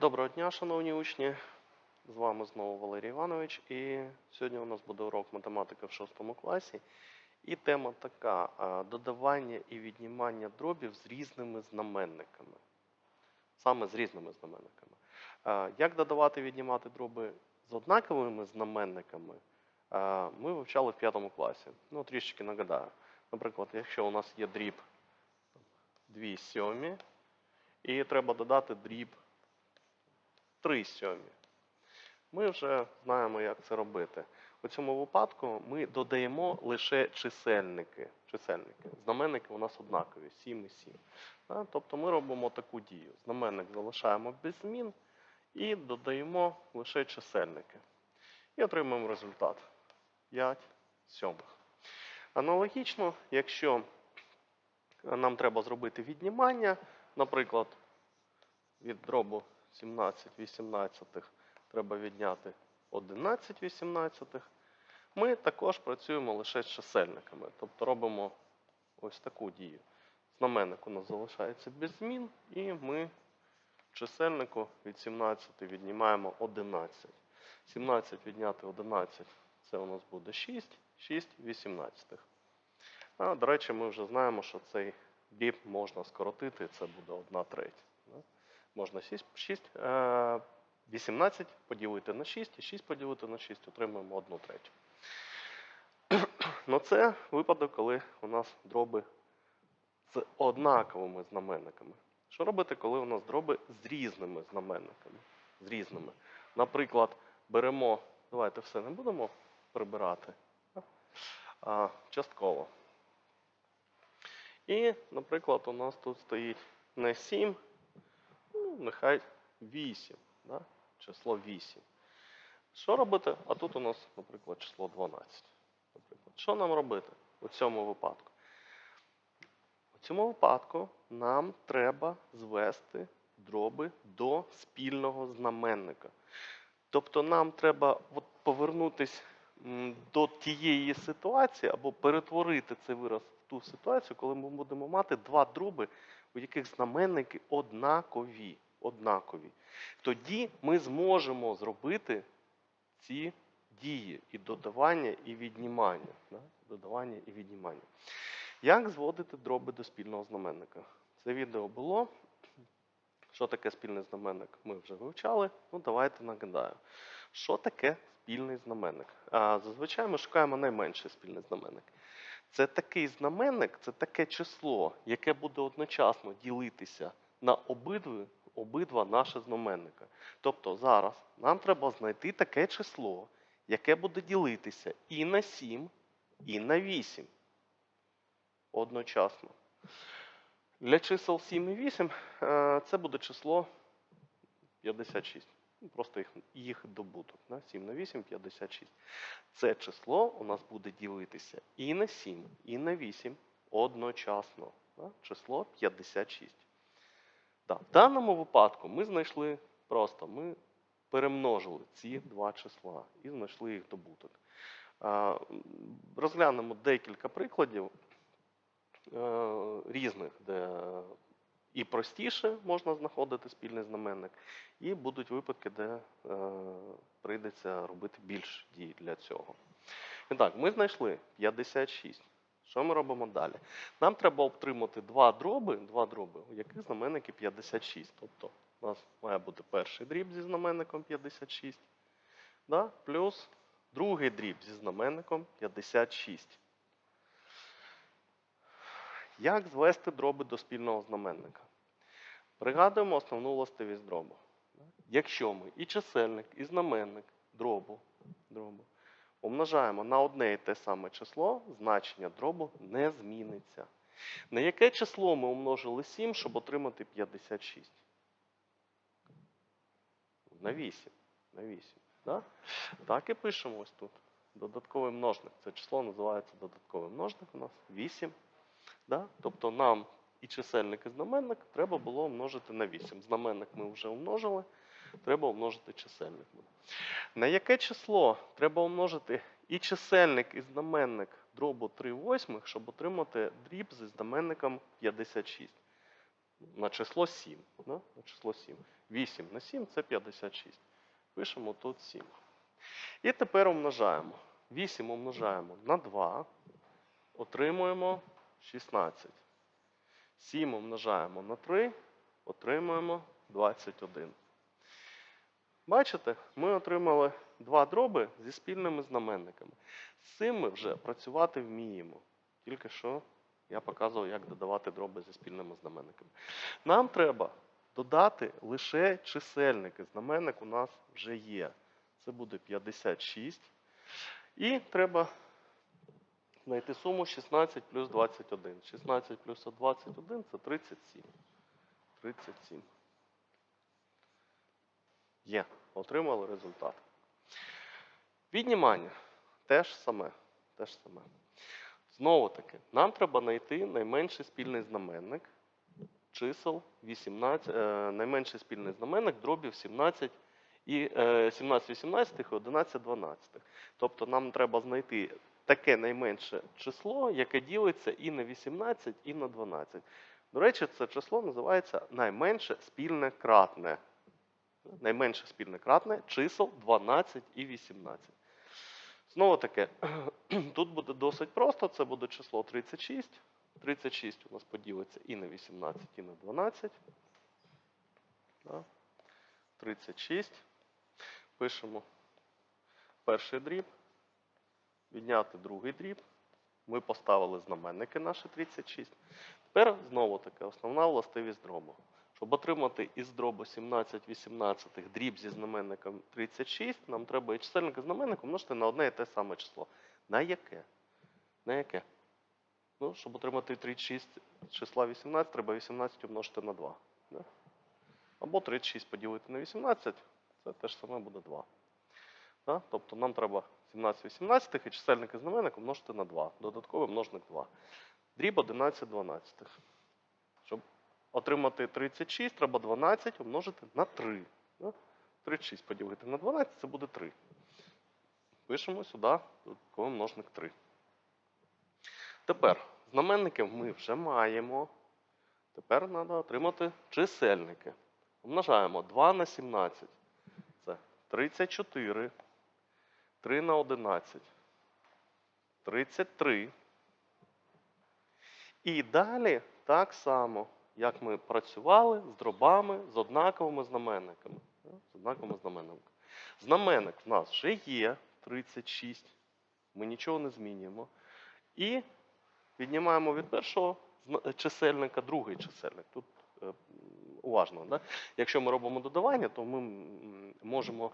Доброго дня, шановні учні. З вами знову Валерій Іванович. І сьогодні у нас буде урок математики в 6 класі. І тема така: додавання і віднімання дробів з різними знаменниками. Саме з різними знаменниками. Як додавати і віднімати дроби з однаковими знаменниками, ми вивчали в 5 класі. Ну, трішечки нагадаю. Наприклад, якщо у нас є дріб 2 сьомі, і треба додати дріб 3 сьомі. Ми вже знаємо, як це робити. У цьому випадку ми додаємо лише чисельники. чисельники. Знаменники у нас однакові 7 і 7. Тобто ми робимо таку дію. Знаменник залишаємо без змін і додаємо лише чисельники. І отримаємо результат 5 сьомих. Аналогічно, якщо нам треба зробити віднімання, наприклад, від дробу 17 18 треба відняти 11 18. Ми також працюємо лише з чисельниками. Тобто робимо ось таку дію. Знаменник у нас залишається без змін, і ми чисельнику від 17 віднімаємо 11. 17 відняти 11 це у нас буде 6, 6 18. А, до речі, ми вже знаємо, що цей дріб можна скоротити, це буде 1 третя. Можна 6, 6, е, 18 поділити на 6 і 6 поділити на 6, отримаємо 1 третю. Ну це випадок, коли у нас дроби з однаковими знаменниками. Що робити, коли у нас дроби з різними знаменниками? З різними. Наприклад, беремо, давайте все не будемо прибирати, а частково. І, наприклад, у нас тут стоїть не 7, ну, нехай 8, да? число 8. Що робити? А тут у нас, наприклад, число 12. Наприклад. Що нам робити у цьому випадку? У цьому випадку нам треба звести дроби до спільного знаменника. Тобто нам треба от повернутися до тієї ситуації або перетворити цей вираз в ту ситуацію, коли ми будемо мати два дроби, у яких знаменники однакові. Однакові. Тоді ми зможемо зробити ці дії і додавання, і віднімання. Да? Додавання і віднімання. Як зводити дроби до спільного знаменника? Це відео було. Що таке спільний знаменник? Ми вже вивчали. Ну, давайте нагадаю. Що таке спільний знаменник? А, зазвичай ми шукаємо найменший спільний знаменник. Це такий знаменник, це таке число, яке буде одночасно ділитися на обидві, обидва наші знаменника. Тобто зараз нам треба знайти таке число, яке буде ділитися і на 7, і на 8 одночасно. Для чисел 7 і 8 е, це буде число 56. Ну, Просто їх, їх добуток. Да? 7 на 8 56. Це число у нас буде ділитися і на 7, і на 8 одночасно. Число 56. Да. В даному випадку ми знайшли просто, ми перемножили ці два числа і знайшли їх добуток. Розглянемо декілька прикладів е, різних, де і простіше можна знаходити спільний знаменник, і будуть випадки, де е, прийдеться робити більш дій для цього. І так, ми знайшли 56. Що ми робимо далі? Нам треба отримати два дроби, два дроби, у яких знаменники 56. Тобто у нас має бути перший дріб зі знаменником 56, да? плюс другий дріб зі знаменником 56. Як звести дроби до спільного знаменника? Пригадуємо основну властивість дробу. Якщо ми і чисельник, і знаменник дробу, дробу умножаємо на одне і те саме число, значення дробу не зміниться. На яке число ми умножили 7, щоб отримати 56? На 8. На 8. Да? Так і пишемо ось тут. Додатковий множник. Це число називається додатковий множник у нас 8. Да? Тобто нам і чисельник, і знаменник треба було умножити на 8. Знаменник ми вже умножили, треба умножити чисельник. На яке число треба умножити і чисельник, і знаменник дробу 3 восьмих, щоб отримати дріб зі знаменником 56? на число 7. Да? На число 7. 8 на 7 це 56. Пишемо тут 7. І тепер умножаємо. 8 умножаємо на 2. Отримуємо 16. 7 умножаємо на 3. Отримуємо 21. Бачите, ми отримали два дроби зі спільними знаменниками. З цим ми вже працювати вміємо. Тільки що я показував, як додавати дроби зі спільними знаменниками. Нам треба додати лише чисельники. Знаменник у нас вже є. Це буде 56. І треба знайти суму 16 плюс 21. 16 плюс 21 це 37. 37. Є. Отримали результат. Віднімання. Теж саме. Теж саме. Знову таки, нам треба знайти найменший спільний знаменник чисел 18, е, найменший спільний знаменник дробів 17 і е, 17 18 і 11 12. Тобто нам треба знайти таке найменше число, яке ділиться і на 18, і на 12. До речі, це число називається найменше спільне кратне. Найменше спільне кратне чисел 12 і 18. Знову таки, тут буде досить просто, це буде число 36. 36 у нас поділиться і на 18, і на 12. 36. Пишемо перший дріб. Відняти другий дріб. Ми поставили знаменники наші 36. Тепер знову таки основна властивість дробу. Щоб отримати із дробу 17 18 дріб зі знаменником 36, нам треба і чисельник і знаменник умножити на одне і те саме число. На яке? На яке? Ну, щоб отримати 36 числа 18, треба 18 умножити на 2. Да? Або 36 поділити на 18, це теж саме буде 2. Да? Тобто нам треба 17 18 і чисельник і знаменник умножити на 2. Додатковий множник 2. Дріб 11 12. Отримати 36, треба 12 умножити на 3. 36 поділити на 12, це буде 3. Пишемо сюди додатковий множник 3. Тепер знаменників ми вже маємо. Тепер треба отримати чисельники. Умножаємо 2 на 17. Це 34. 3 на 11. 33. І далі так само, як ми працювали з дробами з однаковими знаменниками. З однаковими знаменниками. Знаменник в нас вже є 36. Ми нічого не змінюємо. І віднімаємо від першого чисельника другий чисельник. Тут е, уважно. Да? Якщо ми робимо додавання, то ми можемо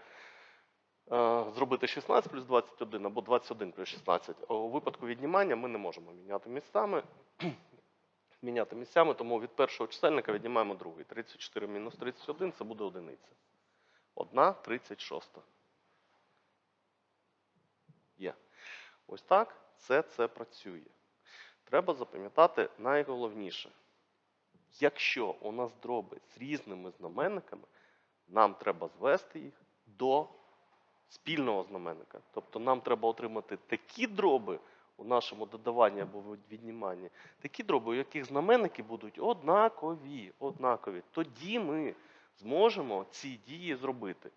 е, зробити 16 плюс 21 або 21 плюс 16. У випадку віднімання ми не можемо міняти місцями. Міняти місцями, тому від першого чисельника віднімаємо другий. 34 мінус 31 це буде одиниця. Одна 36. Є. Ось так це, це працює. Треба запам'ятати найголовніше. Якщо у нас дроби з різними знаменниками, нам треба звести їх до спільного знаменника. Тобто нам треба отримати такі дроби у нашому додаванні або відніманні, такі дроби, у яких знаменники будуть однакові. однакові. Тоді ми зможемо ці дії зробити.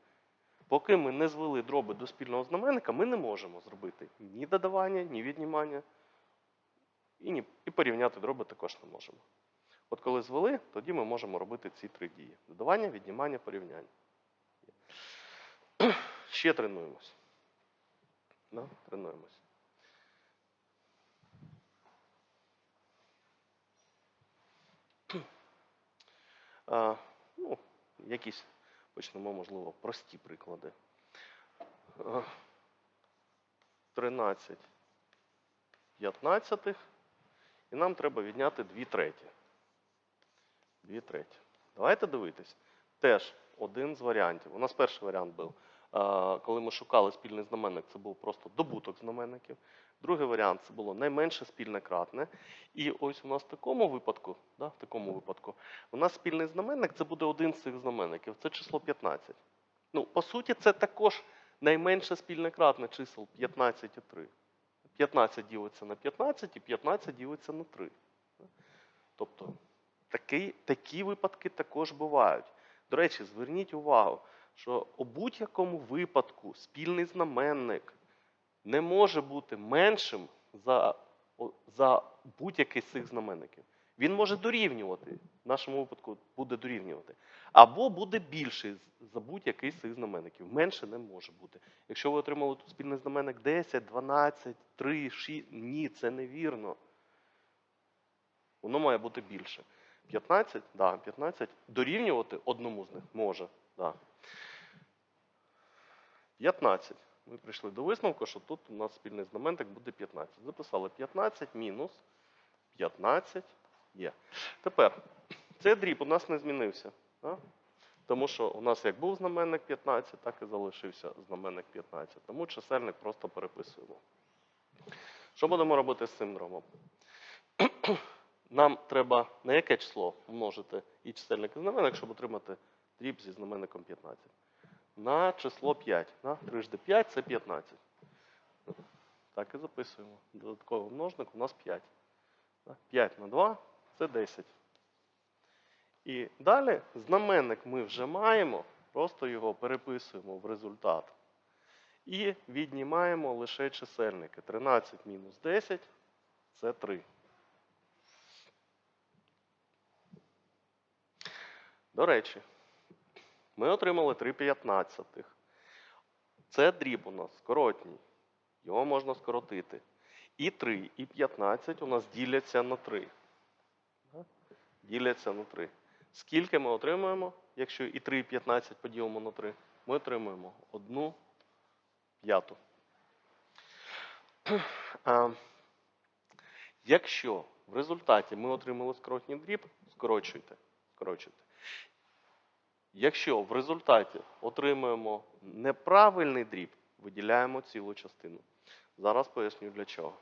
Поки ми не звели дроби до спільного знаменника, ми не можемо зробити ні додавання, ні віднімання. І, ні, і порівняти дроби також не можемо. От коли звели, тоді ми можемо робити ці три дії: додавання, віднімання, порівняння. Ще тренуємось. Да? Тренуємось. А, ну, якісь почнемо, можливо, прості приклади. 13 п'ятнадцятих. І нам треба відняти 2 треті. 2 треті. Давайте дивитись. Теж один з варіантів. У нас перший варіант був, коли ми шукали спільний знаменник, це був просто добуток знаменників. Другий варіант це було найменше спільне кратне. І ось у нас в такому випадку, да, в такому випадку, у нас спільний знаменник це буде один з цих знаменників. Це число 15. Ну, по суті, це також найменше спільне кратне чисел 15 і 3. 15 ділиться на 15 і 15 ділиться на 3. Тобто Такі, такі випадки також бувають. До речі, зверніть увагу, що у будь-якому випадку спільний знаменник не може бути меншим за, за будь-який з цих знаменників. Він може дорівнювати, в нашому випадку буде дорівнювати, або буде більший за будь-який з цих знаменників. Менше не може бути. Якщо ви отримали тут спільний знаменник 10, 12, 3, 6, ні, це невірно. Воно має бути більше. 15, да, 15 дорівнювати одному з них може. Да. 15. Ми прийшли до висновку, що тут у нас спільний знаменник буде 15. Записали 15 мінус 15 є. Тепер цей дріб у нас не змінився. Да? Тому що у нас як був знаменник 15, так і залишився знаменник 15. Тому чисельник просто переписуємо. Що будемо робити з цим дробом? Нам треба на яке число множити і чисельник і знаменник, щоб отримати дріб зі знаменником 15. На число 5. Да? 3 5 це 15. Так і записуємо. Додатковий множник у нас 5. 5 на 2 це 10. І далі знаменник ми вже маємо, просто його переписуємо в результат. І віднімаємо лише чисельники. 13 мінус 10 це 3. До речі, ми отримали 3 п'ятнадцятих. Це дріб у нас скоротній. Його можна скоротити. І 3, і 15 у нас діляться на 3. Діляться на 3. Скільки ми отримуємо, якщо і 3, і 15 поділимо на 3? Ми отримуємо 1 п'яту. Якщо в результаті ми отримали скоротній дріб, скорочуйте. скорочуйте. Якщо в результаті отримуємо неправильний дріб, виділяємо цілу частину. Зараз поясню для чого.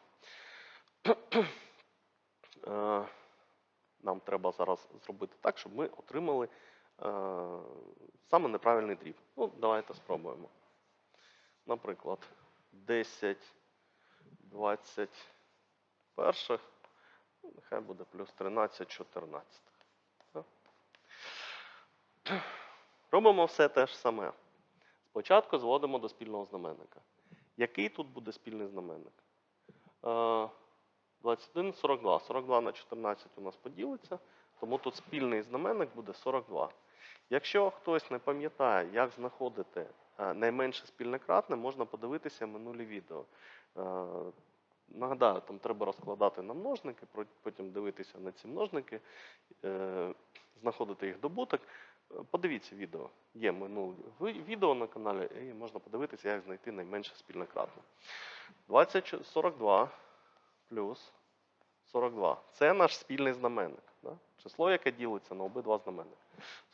Е, Нам треба зараз зробити так, щоб ми отримали е, саме неправильний дріб. Ну, давайте спробуємо. Наприклад, 10, 21, ну, нехай буде плюс 13, 14. Так? Робимо все те ж саме. Спочатку зводимо до спільного знаменника. Який тут буде спільний знаменник? Е, 21, 42. 42 на 14 у нас поділиться, тому тут спільний знаменник буде 42. Якщо хтось не пам'ятає, як знаходити е, найменше спільне кратне, можна подивитися минулі відео. Е, Нагадаю, там треба розкладати на множники, потім дивитися на ці множники, е, знаходити їх добуток. Подивіться відео. Є минуле відео на каналі, і можна подивитися, як знайти найменше спільне кратне. 20, 42 плюс 42. Це наш спільний знаменник. Да? Число, яке ділиться на обидва знаменники.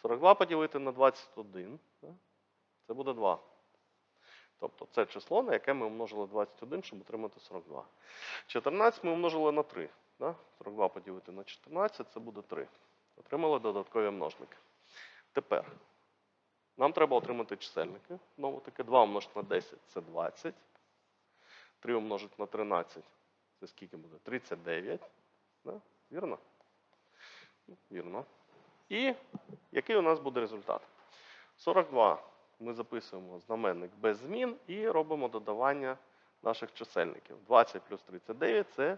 42 поділити на 21, да? це буде 2. Тобто це число, на яке ми умножили 21, щоб отримати 42. 14 ми умножили на 3. Да? 42 поділити на 14, це буде 3. Отримали додаткові множники. Тепер нам треба отримати чисельники. Знову таки 2 умножити на 10 це 20. 3 умножити на 13 це скільки буде? 39. Да? Вірно? Ну, Вірно. І який у нас буде результат? 42 ми записуємо знаменник без змін і робимо додавання наших чисельників. 20 плюс 39 це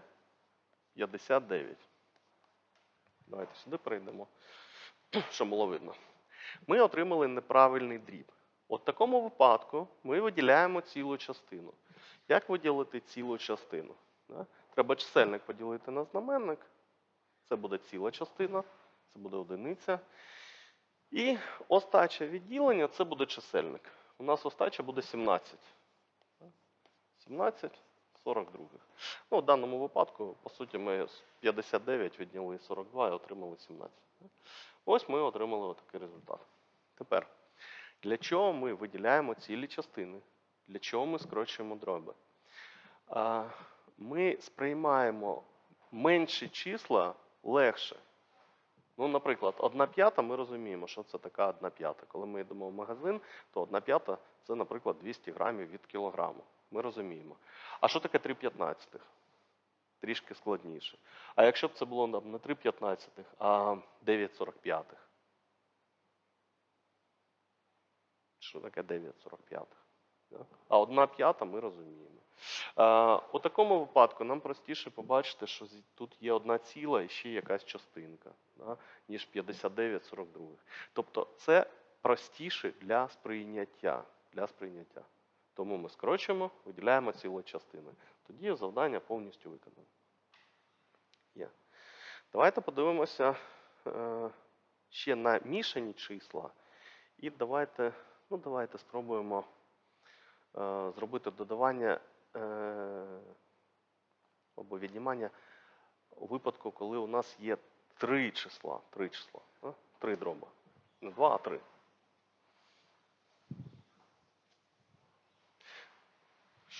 59. Давайте сюди перейдемо, щоб було видно. Ми отримали неправильний дріб. От в такому випадку ми виділяємо цілу частину. Як виділити цілу частину? Треба чисельник поділити на знаменник. Це буде ціла частина, це буде одиниця. І остача відділення це буде чисельник. У нас остача буде 17. 17, 42. Ну, в даному випадку, по суті, ми 59 відняли 42 і отримали 17. Ось ми отримали отакий результат. Тепер, для чого ми виділяємо цілі частини? Для чого ми скорочуємо дроби? Ми сприймаємо менші числа легше. Ну, наприклад, одна п'ята, ми розуміємо, що це така одна п'ята. Коли ми йдемо в магазин, то одна п'ята це, наприклад, 200 грамів від кілограму. Ми розуміємо. А що таке 3 п'ятнадцятих? Трішки складніше. А якщо б це було не 3 п'ятнадцятих, а 9 45. Що таке 9 45? А одна п'ята ми розуміємо. У такому випадку нам простіше побачити, що тут є одна ціла і ще якась частинка, ніж 59 42. Тобто це простіше для сприйняття. Для сприйняття. Тому ми скорочуємо, виділяємо цілі частини. Тоді завдання повністю виконане. Є. Давайте подивимося е, ще на мішані числа. І давайте, ну, давайте спробуємо е, зробити додавання е, або віднімання у випадку, коли у нас є три числа. Три числа. Три дроба. Не два, а три.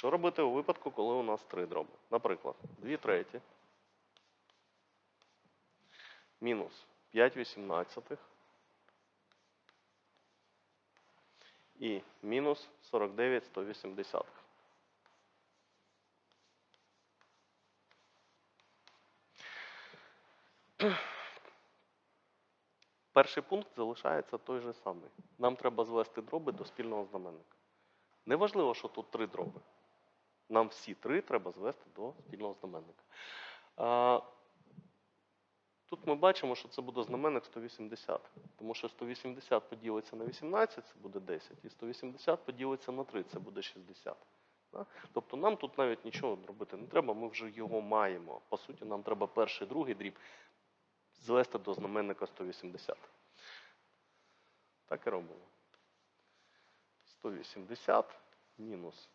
Що робити у випадку, коли у нас три дроби? Наприклад, 2 треті мінус 5 вісімнадцятих і мінус 49 180. Перший пункт залишається той же самий. Нам треба звести дроби до спільного знаменника. Неважливо, що тут три дроби. Нам всі три треба звести до спільного знаменника. Тут ми бачимо, що це буде знаменник 180. Тому що 180 поділиться на 18, це буде 10. І 180 поділиться на 3, це буде 60. Тобто нам тут навіть нічого робити не треба, ми вже його маємо. По суті, нам треба перший, другий дріб звести до знаменника 180. Так і робимо. 180 мінус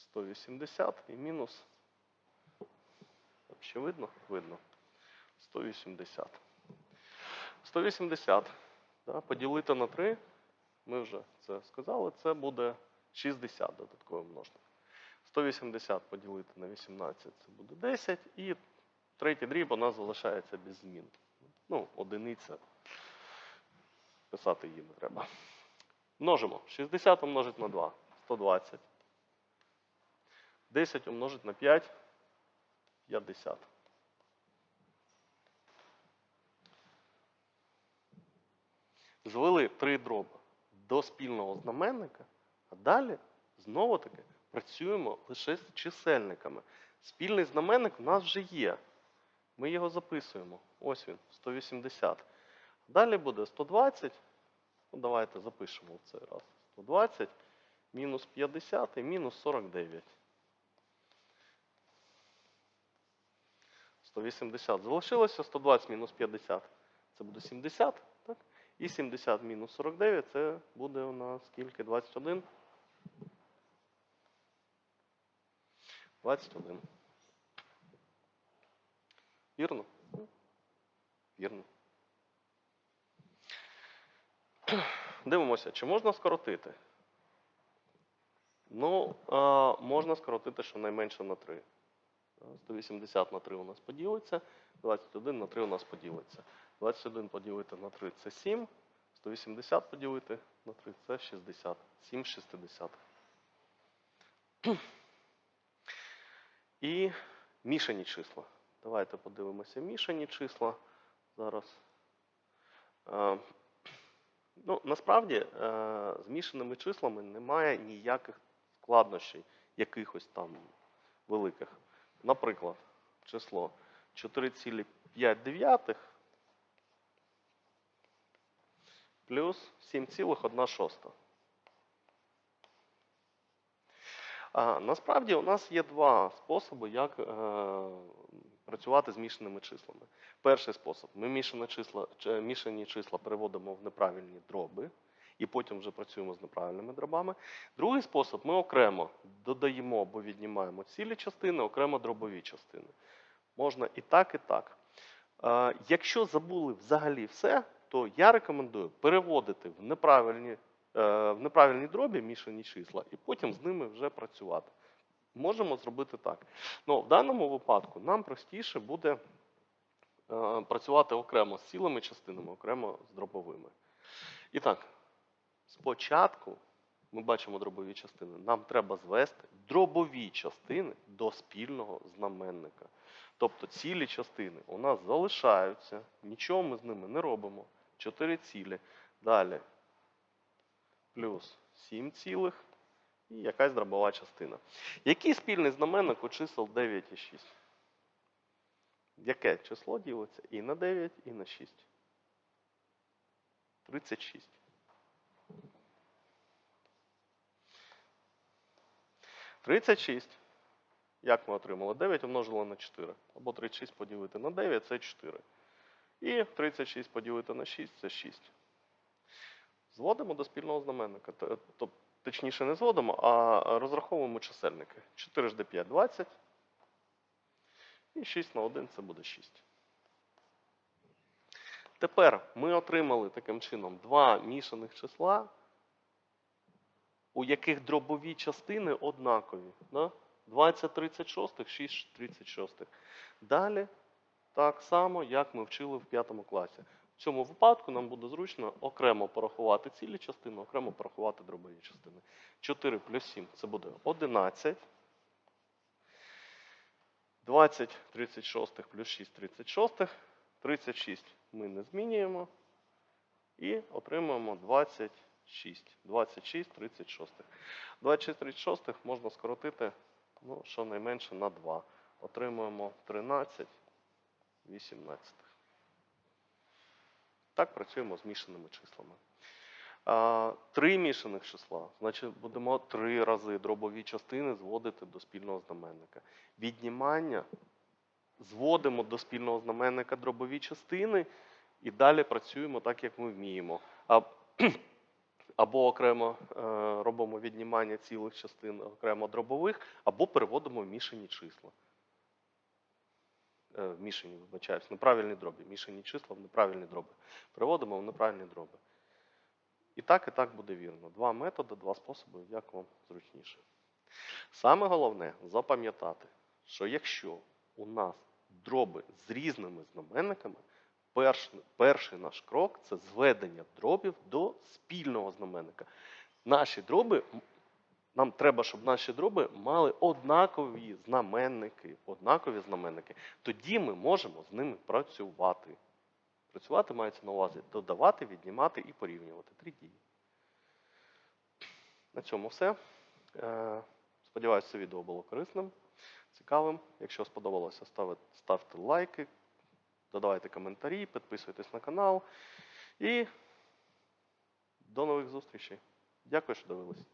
180 і мінус. Ще видно? Видно. 180. 180. Да, поділити на 3. Ми вже це сказали. Це буде 60 додатковий множник. 180 поділити на 18 це буде 10. І третій дріб у нас залишається без змін. Ну, одиниця. Писати її не треба. Множимо. 60 умножить на 2. 120. 10 умножить на 5. 50. Звели три дроби до спільного знаменника, а далі знову таки працюємо лише з чисельниками. Спільний знаменник у нас вже є. Ми його записуємо. Ось він, 180. Далі буде 120. Ну, давайте запишемо в цей раз. 120 мінус 50 і мінус 49. 180 залишилося, 120 мінус 50 це буде 70, так? І 70 мінус 49 це буде у нас скільки? 21? 21. Вірно? Вірно. Дивимося, чи можна скоротити? Ну, можна скоротити щонайменше на 3. 180 на 3 у нас поділиться, 21 на 3 у нас поділиться. 21 поділити на 3 це 7, 180 поділити на 3 це 60. 7 60. І мішані числа. Давайте подивимося мішані числа зараз. Е, Ну, насправді, е, з мішаними числами немає ніяких складнощів, якихось там великих. Наприклад, число 4,5 плюс 7,1 А, насправді у нас є два способи, як е, працювати з мішаними числами. Перший спосіб. Ми мішані числа, мішані числа переводимо в неправильні дроби, і потім вже працюємо з неправильними дробами. Другий спосіб ми окремо додаємо або віднімаємо цілі частини, окремо дробові частини. Можна і так, і так. Е, якщо забули взагалі все, то я рекомендую переводити в неправильні, е, в неправильні дробі мішані числа і потім з ними вже працювати. Можемо зробити так. Ну, в даному випадку нам простіше буде е, працювати окремо з цілими частинами, окремо з дробовими. І так, спочатку ми бачимо дробові частини. Нам треба звести дробові частини до спільного знаменника. Тобто цілі частини у нас залишаються, нічого ми з ними не робимо. 4 цілі. Далі плюс 7 цілих і якась дробова частина. Який спільний знаменник у чисел 9 і 6? Яке число ділиться і на 9, і на 6? 36. Тридцять шість. Як ми отримали? 9 умножили на 4. Або 36 поділити на 9 це 4. І 36 поділити на 6 це 6. Зводимо до спільного знаменника. Точніше, не зводимо, а розраховуємо чисельники. 4 жди 5 20. І 6 на 1 це буде 6. Тепер ми отримали таким чином два мішаних числа, у яких дробові частини однакові. Да? 20 36, 6 36. Далі так само, як ми вчили в п'ятому класі. В цьому випадку нам буде зручно окремо порахувати цілі частини, окремо порахувати дробові частини. 4 плюс 7 це буде 11. 20 36 плюс 6 36. 36 ми не змінюємо. І отримуємо 26. 26 36. 26 36 можна скоротити ну, щонайменше на 2. Отримуємо 13 18. Так працюємо з мішаними числами. Три мішаних числа, значить будемо три рази дробові частини зводити до спільного знаменника. Віднімання зводимо до спільного знаменника дробові частини і далі працюємо так, як ми вміємо. А, або окремо е, робимо віднімання цілих частин окремо дробових, або переводимо в мішані числа. Е, в мішані, вибачаюсь, неправильні дроби. Мішані числа в неправильні дроби. Переводимо в неправильні дроби. І так, і так буде вірно. Два методи, два способи, як вам зручніше. Саме головне запам'ятати, що якщо у нас дроби з різними знаменниками, перш, перший наш крок це зведення дробів до спільного знаменника. Наші дроби, нам треба, щоб наші дроби мали однакові знаменники, однакові знаменники. Тоді ми можемо з ними працювати. Працювати мається на увазі додавати, віднімати і порівнювати. Три дії. На цьому все. Е, Сподіваюся, це відео було корисним, цікавим. Якщо сподобалося, ставте, ставте лайки, додавайте коментарі, підписуйтесь на канал. І до нових зустрічей. Дякую, що дивились.